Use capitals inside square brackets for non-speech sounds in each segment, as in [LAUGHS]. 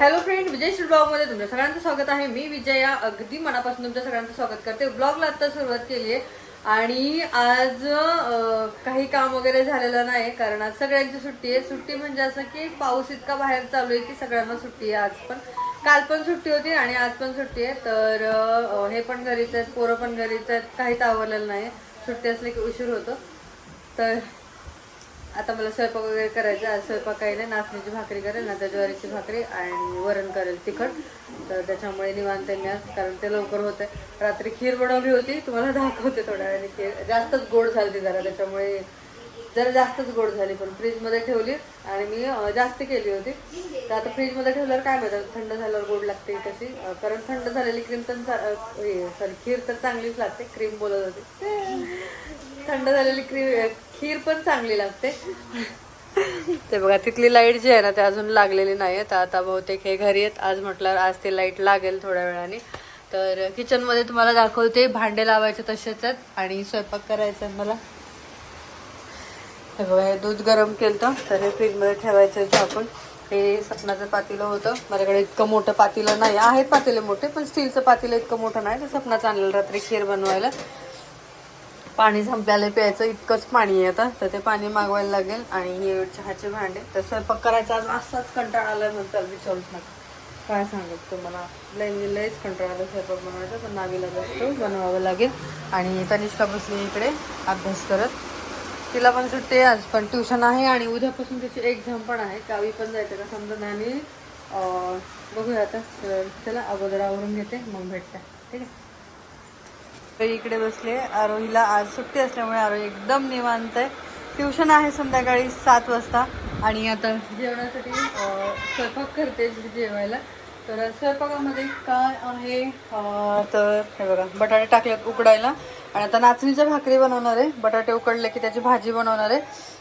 Hello friend विजय श्री ब्लॉगमध्ये तुमच्या सगळ्यांचं स्वागत आहे. मी विजया अगदी मनापासून तुमच्या सगळ्यांचं स्वागत करते. ब्लॉगला आता सुरुवात केली आहे. आणि आज काही काम वगैरे झालेलं नाही कारण आज सगळ्यांची सुट्टी आहे. सुट्टी म्हणजे असं की पाऊस इतका बाहेर चालू आहे की सगळ्यांना सुट्टी आहे आज पण. काल पण सुट्टी होती आणि आज पण सुट्टी आहे. तर हे पण घरीच आहेत पोरं पण घरीच आहेत. काहीच आवडलेलं नाही. सुट्टी असली की उशीर होतो. तर आता मला स्वयंपाक वगैरे करायचा आज स्वयंपाक काही नाही नाचणीची भाकरी करेल ना त्या ज्वारीची भाकरी आणि वरण करेल तिखट. तर त्याच्यामुळे निवांत मी आज कारण ते लवकर होते रात्री खीर बनवली होती तुम्हाला दाखवते थोड्या वेळाने खीर. जास्तच गोड झाली जरा त्याच्यामुळे जरा जास्तच गोड झाली पण फ्रीजमध्ये ठेवली आणि मी जास्त केली होती. तर आता फ्रीजमध्ये ठेवल्यावर काय माहिती थंड झाल्यावर गोड लागते कशी. कारण थंड झालेली क्रीम पण सॉरी खीर तर चांगलीच लागते क्रीम बोलत होती. थंड झालेली क्रीम खीर पण चांगली लागते. ते बघा तिथली लाइट जी आहे ना ते अजून लागलेली नाही तर आता बहुतेक हे घरी आहेत. आज म्हटलं आज ते लाइट लागेल थोड्या वेळाने. तर किचनमध्ये तुम्हाला दाखवते भांडे लावायचे तसेच आहेत आणि स्वयंपाक करायचा आहे मला. हे बघा हे दूध गरम केलं तर हे फ्रीजमध्ये ठेवायचं होतं आपण. हे सपनाचं पातेलं होतं. माझ्याकडे इतकं मोठं पातेलं नाही. आहेत पातेले मोठे पण स्टीलचं पातेलं इतकं मोठं नाही. तर सपनाचं आणलेलं रात्री खीर बनवायला. पाणी संपल्याला प्यायचं इतकंच पाणी आहे आता. तर ते पाणी मागवायला लागेल आणि हे चहाचे भांडे. तर स्वयंपाक करायचा आज असाच कंटाळा आला म्हणतात विचारूच नका. काय सांगत तुम्हाला? लई लईच कंटाळा आला स्वयंपाक बनवायचा पण नावीला बसतो बनवावं लागेल. आणि तनिष्का बसली इकडे अभ्यास करत. तिला पण सुट्टी आज पण ट्युशन आहे आणि उद्यापासून तिची एक्झाम पण आहे. गावी पण जायचं का समजा नाही. आणि बघूया आता तर चला अगोदर आवरून घेते मग भेटते. ठीक आहे? इकडे बसले. आरोहीला आज सुट्टी असल्यामुळे आरोही एकदम निवांत आहे. ट्युशन आहे संध्याकाळी सात वाजता. आणि आता जेवणासाठी स्वयंपाक करते जेवायला. तर स्वयंपाकामध्ये काय आहे? तर हे बघा बटाटे टाकले उकडायला. आणि आता नाचणीच्या भाकरी बनवणार आहे. बटाटे उकडले की त्याची भाजी बनवणार आहे.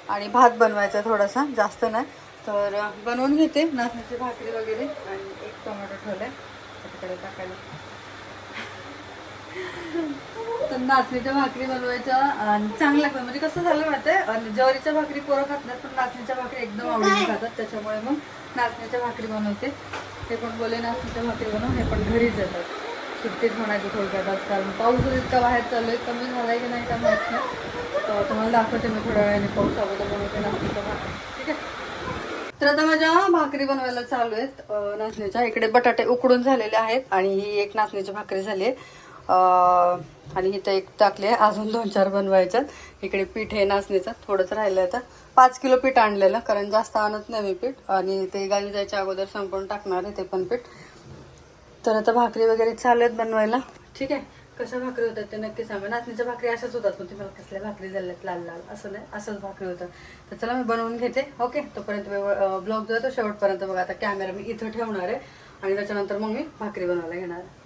आणि भात बनवायचा आहे थोडासा जास्त नाही. तर बनवून घेते नाचणीची भाकरी वगैरे. आणि एक टोमॅटो आहे त्याच्याकडे टाकायला. [LAUGHS] तर नाचणीच्या भाकरी बनवायच्या आणि चांगलं लागतं म्हणजे कसं झालं माहितीये? आणि ज्वारीच्या भाकरी पोरं खात नाहीत पण नाचणीच्या भाकरी एकदम आवडीने खातात. त्याच्यामुळे मग नाचणीच्या भाकरी बनवते. ते पण बोले नाचणीच्या भाकरी बनव हे पण घरीच येतात. सुट्टीच म्हणायचं थोडक्यात आज कारण पाऊस इतका बाहेर चाललोय कमी झालाय की नाही का माहीत नाही. तर तुम्हाला दाखवते मी थोड्या वेळाने पाऊस अगोदर बनवते नाचणीच्या भाकरी. ठीक आहे? तर आता माझ्या भाकरी बनवायला चालू आहेत. अं, नाचणीच्या इकडे बटाटे उकडून झालेले आहेत आणि ही एक नाचणीची भाकरी झाली आहे. आणि इथं एक टाकले अजून दोन चार बनवायच्यात. इकडे पीठ आहे नाचणीचं थोडंच राहिलं आता. पाच किलो पीठ आणलेलं कारण जास्त आणत नाही मी पीठ. आणि ते गावी जायच्या अगोदर संपवून टाकणार आहे ते पण पीठ. तर आता भाकरी वगैरे चालू आहेत बनवायला. ठीक आहे. कशा भाकरी होतात ते नक्की सांगा. नाचणीच्या भाकरी अशाच होतात पण तुम्हाला कसल्या भाकरी झाल्यात? लाल लाल. असं नाही. असंच भाकरी होतात. तर चला मी बनवून घेते. ओके? तोपर्यंत ब्लॉग जातो शेवटपर्यंत बघा. आता कॅमेरा मी इथं ठेवणार आहे. आणि त्याच्यानंतर मग मी भाकरी बनवायला घेणार आहे.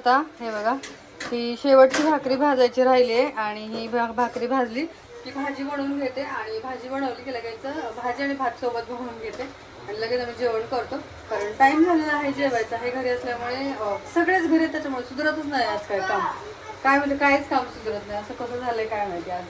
आता हे बघा. ही शेवटची भाकरी भाजायची राहिली आहे आणि ही भा- भाकरी भाजली की भाजी बनवून घेते आणि भाजी बनवली की लगेच भाजी आणि भात सोबत बनवून घेते आणि लगेच आम्ही जेवण करतो. कारण टाइम झालेला आहे जेवायचा. हे घरी असल्यामुळे सगळेच घरी त्याच्यामुळे सुधरतच नाही आज काय काम. काय म्हणजे काहीच काम सुधरत नाही. असं कसं झालंय काय माहिती आज?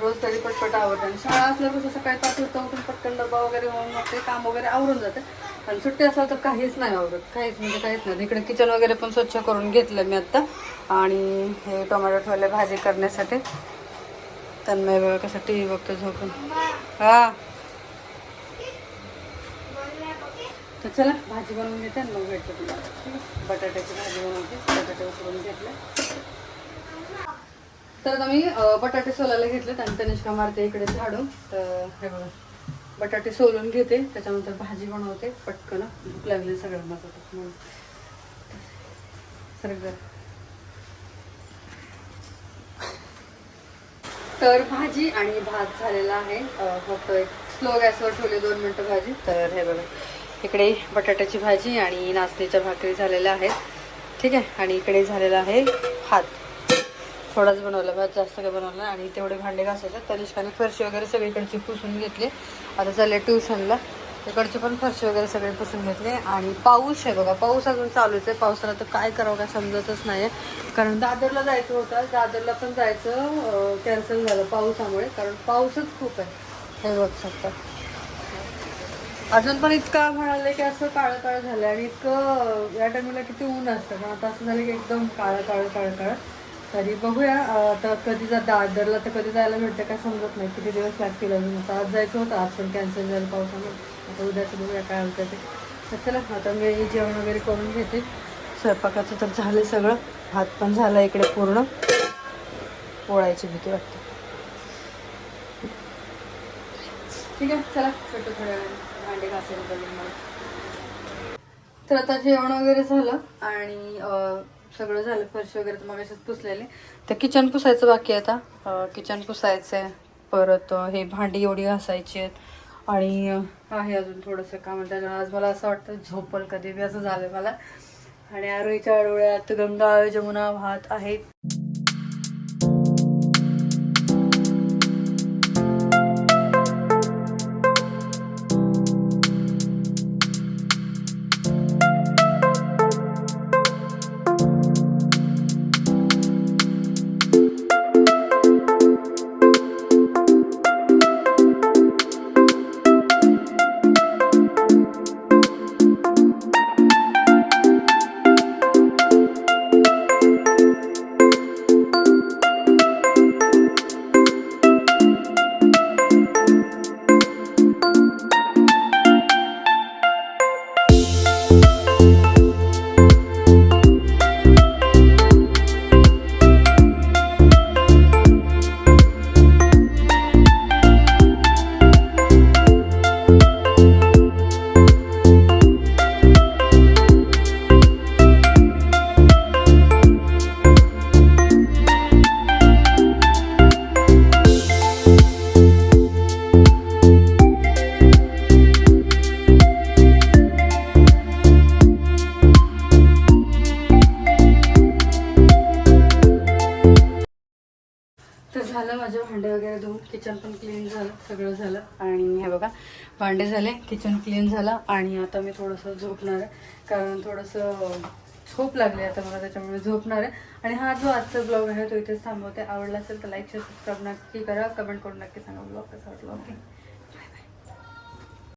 रोज तरी पटपट आवडतं आणि शाळा असल्यावर कसं सकाळी पाच वाजता उठून पटकन डब्बा वगैरे होऊन मग ते काम वगैरे आवरून जाते. आणि सुट्टी असल्यावर तर काहीच नाही आवडत काहीच म्हणजे काहीच नाही. इकडे किचन वगैरे पण स्वच्छ करून घेतलं मी आत्ता आणि हे टोमॅटो ठेवले भाजी करण्यासाठी. तन्मय बघा कसं टी व्ही बघतो झोपून. हा. तर चला भाजी बनवून घेते आणि मग भेटते तुला. ठीक आहे? बटाट्याची भाजी बनवते. बटाटे उकडून घेतले. तर आता मी बटाटे सोलायला घेतले आणि तनिष्का मारते इकडे झाडून. तर हे बघा बटाटे सोलून घेते त्याच्यानंतर भाजी बनवते पटकन भूक लागली सगळ्यांना म्हणून सगळं. तर भाजी आणि भात झालेला आहे. फक्त एक स्लो गॅसवर ठेवले दोन मिनटं भाजी. तर हे बघा इकडे बटाट्याची भाजी आणि नाचणीच्या भाकरी झालेल्या आहेत. ठीक आहे? आणि इकडे झालेला आहे भात. थोडाच बनवला भात जास्त काय बनवला आणि तेवढे भांडे घासायचे. तनिष्काने फरशी वगैरे सगळीकडची पुसून घेतली. आता चालले ट्युशनला. तिकडची पण फरशी वगैरे सगळे पुसून घेतले. आणि पाऊस आहे बघा पाऊस अजून चालूच आहे. पावसाला तर काय करावं काय समजतच नाही आहे कारण दादरला जायचं होतं. दादरला पण जायचं कॅन्सल झालं पावसामुळे. कारण पाऊसच खूप आहे. हे बघ शकता. अजून पण इतका म्हणाले की असं काळं काळं झालं आणि इतकं या टायमिंगला किती ऊन असतं पण आता असं झालं की एकदम काळं काळं काळं काळं तरी बघूया. आता कधी जर दादरला तर कधी जायला भेटतं काय समजत नाही. किती दिवस लागतील अजून? आता आज जायचं होतं आज पण कॅन्सल झालं पावसामुळे. आता उद्याचं बघूया काय होतं ते. तर चला आता मी जेवण वगैरे करून घेते. स्वयंपाकाचं तर झालं सगळं. भात पण झाला इकडे पूर्ण. पोळायची भीती वाटते. ठीक आहे चला. छोटं थोड्या भांडे घासायला मला. तर आता जेवण वगैरे झालं आणि सगळं झालं फरशी वगैरे तर मग पुसलेले. तर किचन पुसायचं बाकी आहे आता. किचन पुसायचं आहे परत हे भांडी एवढी घासायची आहेत. आणि आहे अजून थोडंसं काम त्याच्यामुळे आज मला असं वाटतं झोपल कधी बी असं झालं मला. आणि आरोईच्या डोळ्यात गंगा जमुना भात आहेत. किचन पण क्लीन झालं सगळं झालं. आणि हे बघा भांडे झाले किचन क्लीन झालं. आणि आता मी थोडंसं झोपणार आहे. कारण थोडंसं झोप लागली आता मला त्याच्यामुळे झोपणार आहे. आणि हा जो आजचा ब्लॉग आहे तो इथेच थांबवते. आवडला असेल तर लाईक शेअर सबस्क्राईब नक्की करा. कमेंट करून नक्की सांगा ब्लॉग कसा वाटला. ओके